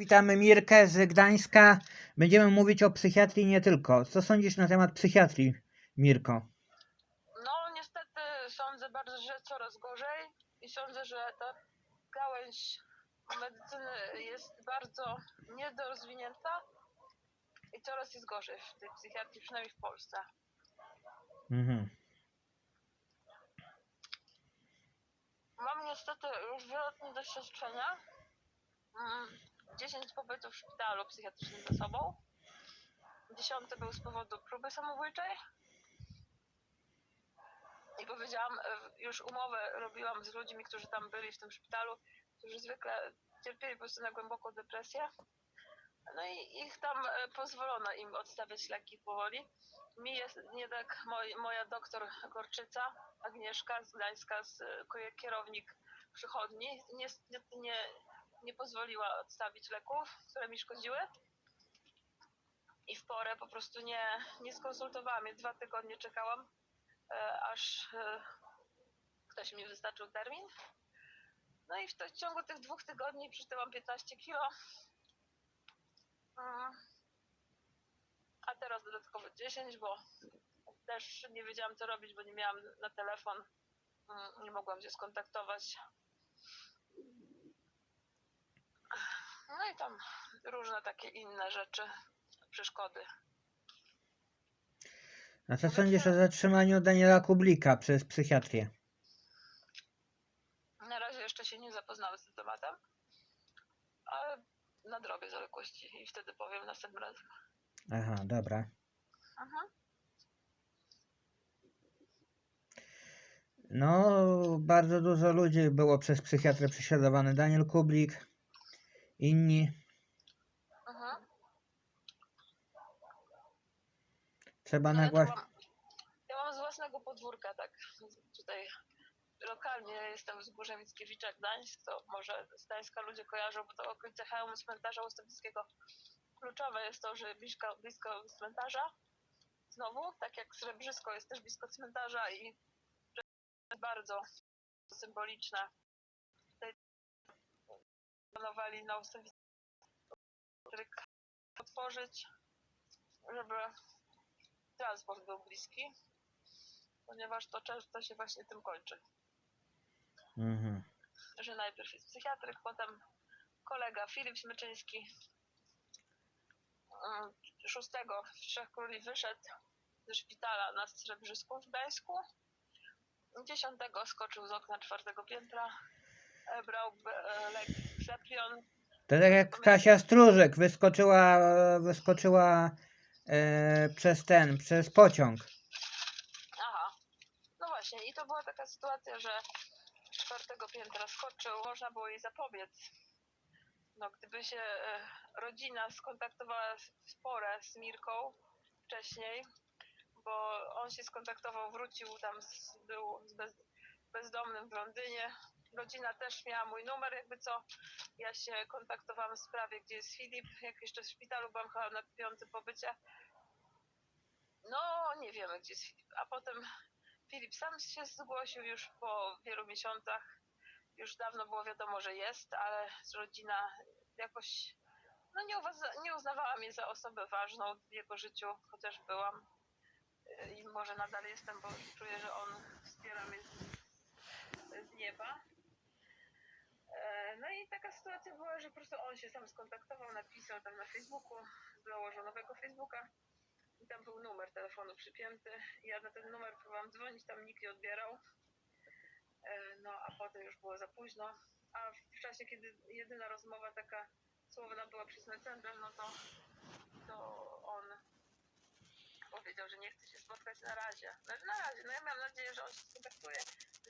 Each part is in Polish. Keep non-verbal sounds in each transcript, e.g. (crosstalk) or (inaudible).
Witamy Mirkę z Gdańska. Będziemy mówić o psychiatrii nie tylko. Co sądzisz na temat psychiatrii, Mirko? No niestety sądzę bardzo, że coraz gorzej i sądzę, że ta gałęź medycyny jest bardzo niedorozwinięta i coraz jest gorzej w tej psychiatrii, przynajmniej w Polsce. Mhm. Mam niestety już wieloletnie doświadczenia. Mm, 10 pobytów w szpitalu psychiatrycznym za sobą. Dziesiąty był z powodu próby samobójczej. I powiedziałam, e, już umowę robiłam z ludźmi, którzy tam byli w tym szpitalu, którzy zwykle cierpieli po prostu na głęboką depresję. No i ich tam e, pozwolono im odstawiać leki powoli. Mi jest tak moj, moja doktor Gorczyca, Agnieszka z Gdańska, z, e, kierownik przychodni, niestety nie, nie pozwoliła odstawić leków, które mi szkodziły. I w porę po prostu nie, nie skonsultowałam je. Dwa tygodnie czekałam, e, aż e, ktoś mi wyznaczył termin. No i w, to, w ciągu tych dwóch tygodni przytyłam 15 kilo. Mm. A teraz dodatkowo 10, bo też nie wiedziałam co robić, bo nie miałam na telefon. Mm, Nie mogłam się skontaktować. No i tam różne takie inne rzeczy, przeszkody. A co sądzisz o zatrzymaniu Daniela Kublika przez psychiatrię? Na razie jeszcze się nie zapoznałam z tym tematem, ale nadrobię zaległości i wtedy powiem następnym razem. Aha, dobra. Mhm. No, bardzo dużo ludzi było przez psychiatrę prześladowany. Daniel Kublik, inni. Mhm. Trzeba ja, to nagłaśniać. mam, ja mam z własnego podwórka, tak tutaj lokalnie jestem z Górze Mickiewicza Gdańsk, to może z Gdańska ludzie kojarzą, bo to okolice hełmu cmentarza Łostowickiego. Kluczowe jest to, że blisko, blisko cmentarza, znowu, tak jak Srebrzysko jest też blisko cmentarza i jest bardzo symboliczne. Planowali na Łostowickiego otworzyć, żeby transport był bliski, ponieważ to często się właśnie tym kończy, Mhm. że najpierw jest psychiatryk, potem kolega Filip Smyczyński. Mm, szóstego w Trzech Króli wyszedł ze szpitala na Srebrzysku w Gdańsku, dziesiątego skoczył z okna czwartego piętra, e, brał e, To tak jak Kasia Stróżek wyskoczyła, wyskoczyła e, przez ten, przez pociąg. Aha. No właśnie, i to była taka sytuacja, że z czwartego piętra skoczył, można było jej zapobiec. No, gdyby się e, rodzina skontaktowała w porę z Mirką wcześniej, bo on się skontaktował, wrócił tam, z, był bez, bezdomnym w Londynie. Rodzina też miała mój numer, jakby co. Ja się kontaktowałam w sprawie, gdzie jest Filip, jak jeszcze w szpitalu byłam chyba na piątym pobycie. No, nie wiemy, gdzie jest Filip. A potem Filip sam się zgłosił już po wielu miesiącach. Już dawno było wiadomo, że jest, ale rodzina jakoś no nie, uwaza- nie uznawała mnie za osobę ważną w jego życiu, chociaż byłam. I może nadal jestem, bo czuję, że on wspiera mnie z, z nieba. Sytuacja była, że po prostu on się sam skontaktował, napisał tam na Facebooku, założył nowego Facebooka i tam był numer telefonu przypięty. Ja na ten numer próbowałam dzwonić, tam nikt nie odbierał. E, No a potem już było za późno. A w czasie, kiedy jedyna rozmowa taka słowna była przez Messenger, no to, to on powiedział, że nie chce się spotkać na razie. No, na razie, no ja miałam nadzieję, że on się skontaktuje,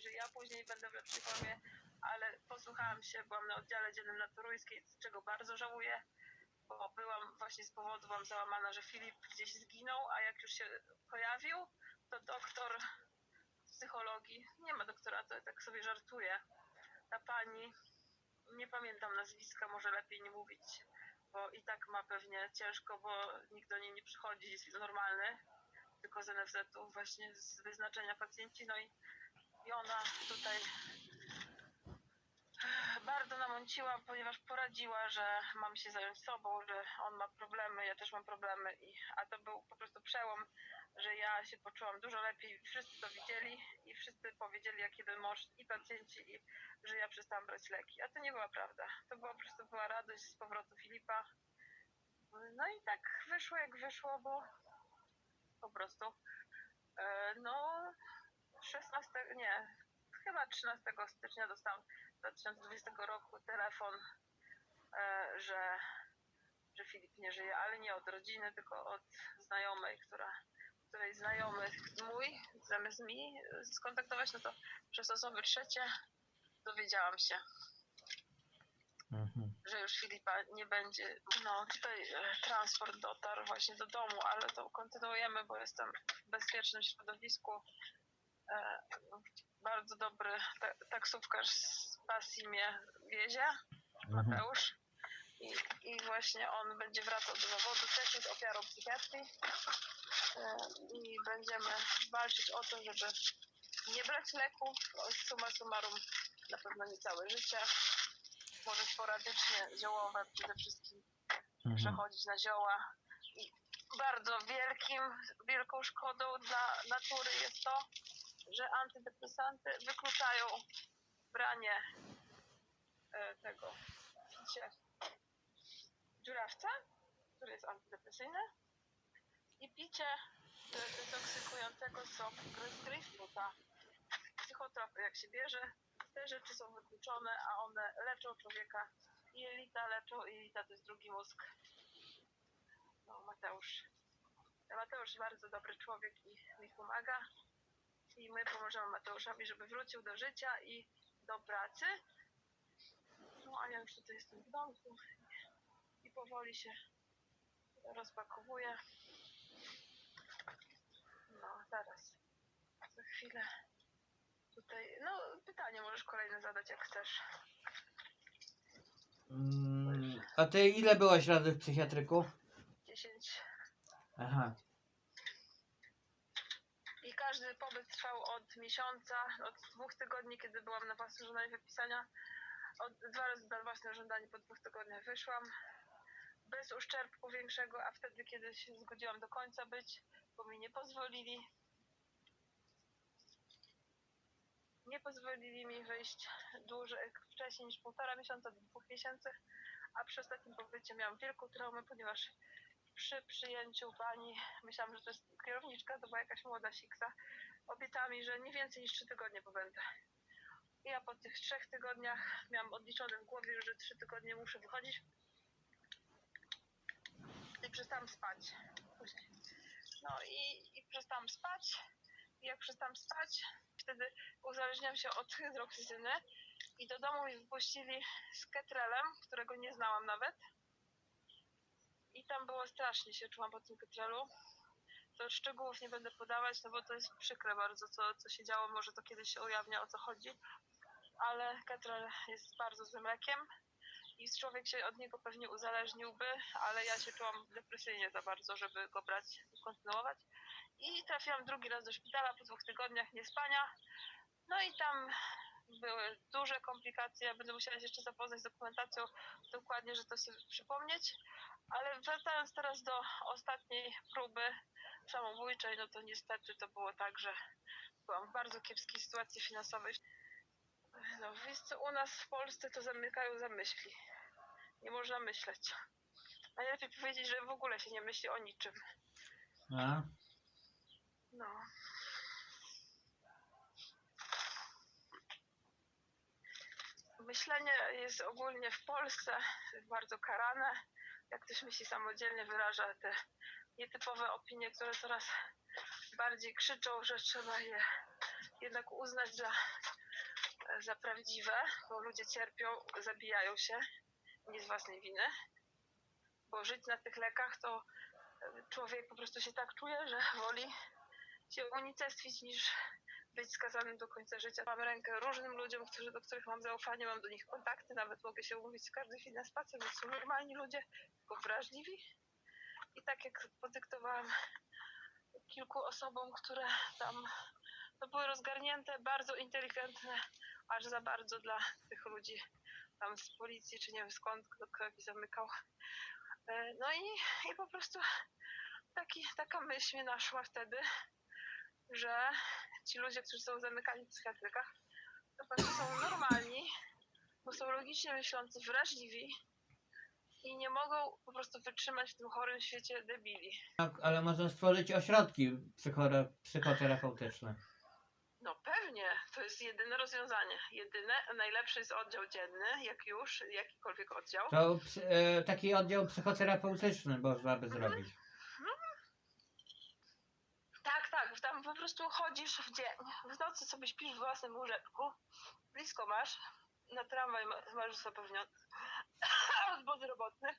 że ja później będę w lepszej formie, ale posłuchałam się, byłam na oddziale dziennym na z czego bardzo żałuję, bo byłam właśnie z powodu, byłam załamana, że Filip gdzieś zginął, a jak już się pojawił, to doktor psychologii, nie ma doktoratu, ja tak sobie żartuję, ta pani, nie pamiętam nazwiska, może lepiej nie mówić, bo i tak ma pewnie ciężko, bo nikt do niej nie przychodzi, jest normalny, tylko z NFZ-u właśnie z wyznaczenia pacjenci, no i, i ona tutaj bardzo namąciła, ponieważ poradziła, że mam się zająć sobą, że on ma problemy, ja też mam problemy, i, a to był po prostu przełom, że ja się poczułam dużo lepiej, wszyscy to widzieli i wszyscy powiedzieli, jak jeden mąż i pacjenci, i, że ja przestałam brać leki, a to nie była prawda. To była po prostu była radość z powrotu Filipa. No i tak wyszło jak wyszło, bo po prostu e, no 16, nie, chyba 13 stycznia dostałam 2020 roku telefon, e, że, że Filip nie żyje, ale nie od rodziny, tylko od znajomej, która, której znajomy mój zamiast mi skontaktować, no to przez osoby trzecie dowiedziałam się, Mhm. że już Filipa nie będzie. No tutaj e, transport dotarł właśnie do domu, ale to kontynuujemy, bo jestem w bezpiecznym środowisku. Bardzo dobry ta- taksówkarz z pasji mnie wiezie, Mhm. Mateusz. I, I właśnie on będzie wracał do zawodu, też jest ofiarą psychiatrii. E, I będziemy walczyć o to, żeby nie brać leków. Suma summarum na pewno nie całe życie. Może sporadycznie ziołowe przede wszystkim Mhm. przechodzić na zioła. I bardzo wielkim, wielką szkodą dla natury jest to, że antydepresanty wykluczają branie e, tego picie dziurawca, który jest antydepresyjny i picie e, detoksykującego soku z grapefruita. Psychotropy jak się bierze, te rzeczy są wykluczone, a one leczą człowieka i jelita leczą, i jelita to jest drugi mózg. No, Mateusz. Mateusz bardzo dobry człowiek i mi pomaga. I my pomożemy Mateuszowi, żeby wrócił do życia i do pracy. No a ja już tutaj jestem w domku i powoli się rozpakowuję. No, zaraz. Za chwilę. Tutaj, no pytanie możesz kolejne zadać jak chcesz. Mm, A ty ile byłaś razy w psychiatryku? 10 Aha. Trwał od miesiąca, od dwóch tygodni, kiedy byłam na własne żądanie wypisania. Od, dwa razy na własne żądanie po dwóch tygodniach wyszłam. Bez uszczerbku większego, a wtedy, kiedy się zgodziłam do końca być, bo mi nie pozwolili. Nie pozwolili mi wyjść dłużej, wcześniej niż półtora miesiąca do dwóch miesięcy, a przy ostatnim pobycie miałam wielką traumę, ponieważ przy przyjęciu pani, myślałam, że to jest kierowniczka, to była jakaś młoda siksa, obiecała mi, że nie więcej niż trzy tygodnie pobędę. I ja po tych trzech tygodniach miałam odliczone w głowie, że trzy tygodnie muszę wychodzić. I przestałam spać. No i, i przestałam spać. I jak przestałam spać, wtedy uzależniam się od (laughs) hydroksyzyny i do domu mi wypuścili z ketrelem, którego nie znałam nawet. I tam było strasznie się czułam po tym ketrelu. To szczegółów nie będę podawać, no bo to jest przykre bardzo, co, co się działo. Może to kiedyś się ujawnia, o co chodzi. Ale ketrel jest bardzo złym lekiem i człowiek się od niego pewnie uzależniłby, ale ja się czułam depresyjnie za bardzo, żeby go brać i kontynuować. I trafiłam drugi raz do szpitala po dwóch tygodniach niespania. No i tam były duże komplikacje. Będę musiała się jeszcze zapoznać z dokumentacją dokładnie, że to sobie przypomnieć. Ale wracając teraz do ostatniej próby samobójczej, no to niestety to było tak, że byłam w bardzo kiepskiej sytuacji finansowej. No, co, u nas w Polsce to zamykają za myśli. Nie można myśleć. Najlepiej powiedzieć, że w ogóle się nie myśli o niczym. A? No. Myślenie jest ogólnie w Polsce bardzo karane. Jak ktoś myśli samodzielnie, wyraża te nietypowe opinie, które coraz bardziej krzyczą, że trzeba je jednak uznać za, za prawdziwe, bo ludzie cierpią, zabijają się nie z własnej winy. Bo żyć na tych lekach to człowiek po prostu się tak czuje, że woli się unicestwić niż być skazanym do końca życia. Mam rękę różnym ludziom, którzy, do których mam zaufanie, mam do nich kontakty, nawet mogę się umówić z każdej chwili na spacer, bo są normalni ludzie, tylko wrażliwi. I tak jak podyktowałam kilku osobom, które tam no, były rozgarnięte, bardzo inteligentne aż za bardzo dla tych ludzi tam z policji, czy nie wiem skąd, kto, jakiś zamykał. E, No i, i po prostu taki, taka myśl mnie naszła wtedy, że ci ludzie, którzy są zamykani w psychiatrykach, to po prostu są normalni, bo są logicznie myślący, wrażliwi i nie mogą po prostu wytrzymać w tym chorym świecie debili. Tak, ale można stworzyć ośrodki psychore, psychoterapeutyczne. No pewnie, to jest jedyne rozwiązanie. Jedyne, najlepszy jest oddział dzienny, jak już, jakikolwiek oddział. To e, taki oddział psychoterapeutyczny można by zrobić. Tak, tak, tam po prostu chodzisz w dzień, w nocy sobie śpisz w własnym łóżeczku, blisko masz, na tramwaj ma- masz zapewniony od bezrobotnych.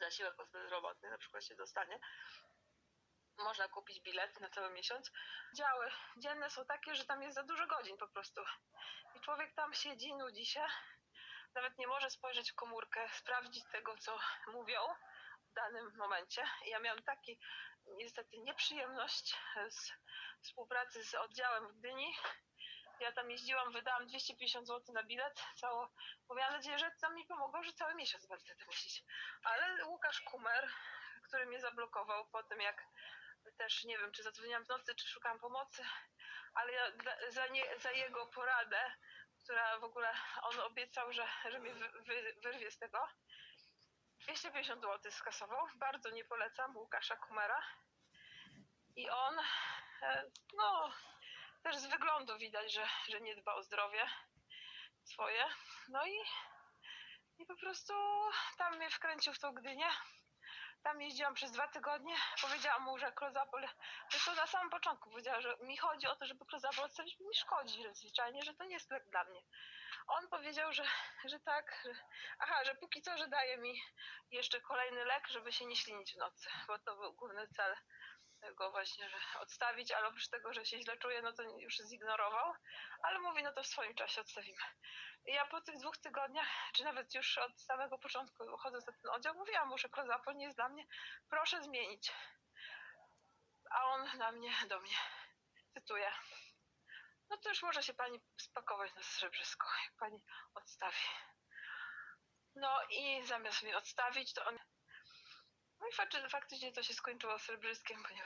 Zasiłek od bezrobotnych na przykład się dostanie. Można kupić bilet na cały miesiąc. Działy dzienne są takie, że tam jest za dużo godzin po prostu. I człowiek tam siedzi, nudzi się, nawet nie może spojrzeć w komórkę, sprawdzić tego, co mówią w danym momencie. Ja miałam taki niestety nieprzyjemność z współpracy z oddziałem w Gdyni. Ja tam jeździłam, wydałam 250 zł na bilet, cało, miałam nadzieję, że tam mi pomogą, że cały miesiąc będę to musieć. Ale Łukasz Kumer, który mnie zablokował po tym, jak też nie wiem, czy zadzwoniłam w nocy, czy szukałam pomocy, ale ja za, nie, za jego poradę, która w ogóle, on obiecał, że, że mnie wy, wy, wyrwie z tego, 250 zł skasował. Bardzo nie polecam Łukasza Kumera. I on, e, no, też z wyglądu widać, że, że nie dba o zdrowie swoje. No i, i po prostu tam mnie wkręcił w tą Gdynię. Tam jeździłam przez dwa tygodnie. Powiedziałam mu, że Klozapol, to na samym początku powiedziała, że mi chodzi o to, żeby Klozapol odstawić, mi szkodzi zwyczajnie, że to nie jest lek dla mnie. On powiedział, że, że tak, że, aha, że póki co, że daje mi jeszcze kolejny lek, żeby się nie ślinić w nocy, bo to był główny cel go właśnie, że odstawić, ale oprócz tego, że się źle czuję, no to już zignorował, ale mówi, no to w swoim czasie odstawimy. I ja po tych dwóch tygodniach, czy nawet już od samego początku chodzę za ten oddział, mówiłam że klozapol nie jest dla mnie, proszę zmienić. A on na mnie, do mnie, cytuję, no to już może się pani spakować na srebrzysko, jak pani odstawi. No i zamiast mnie odstawić, to on. No i fakty- faktycznie to się skończyło srebrzyskiem, ponieważ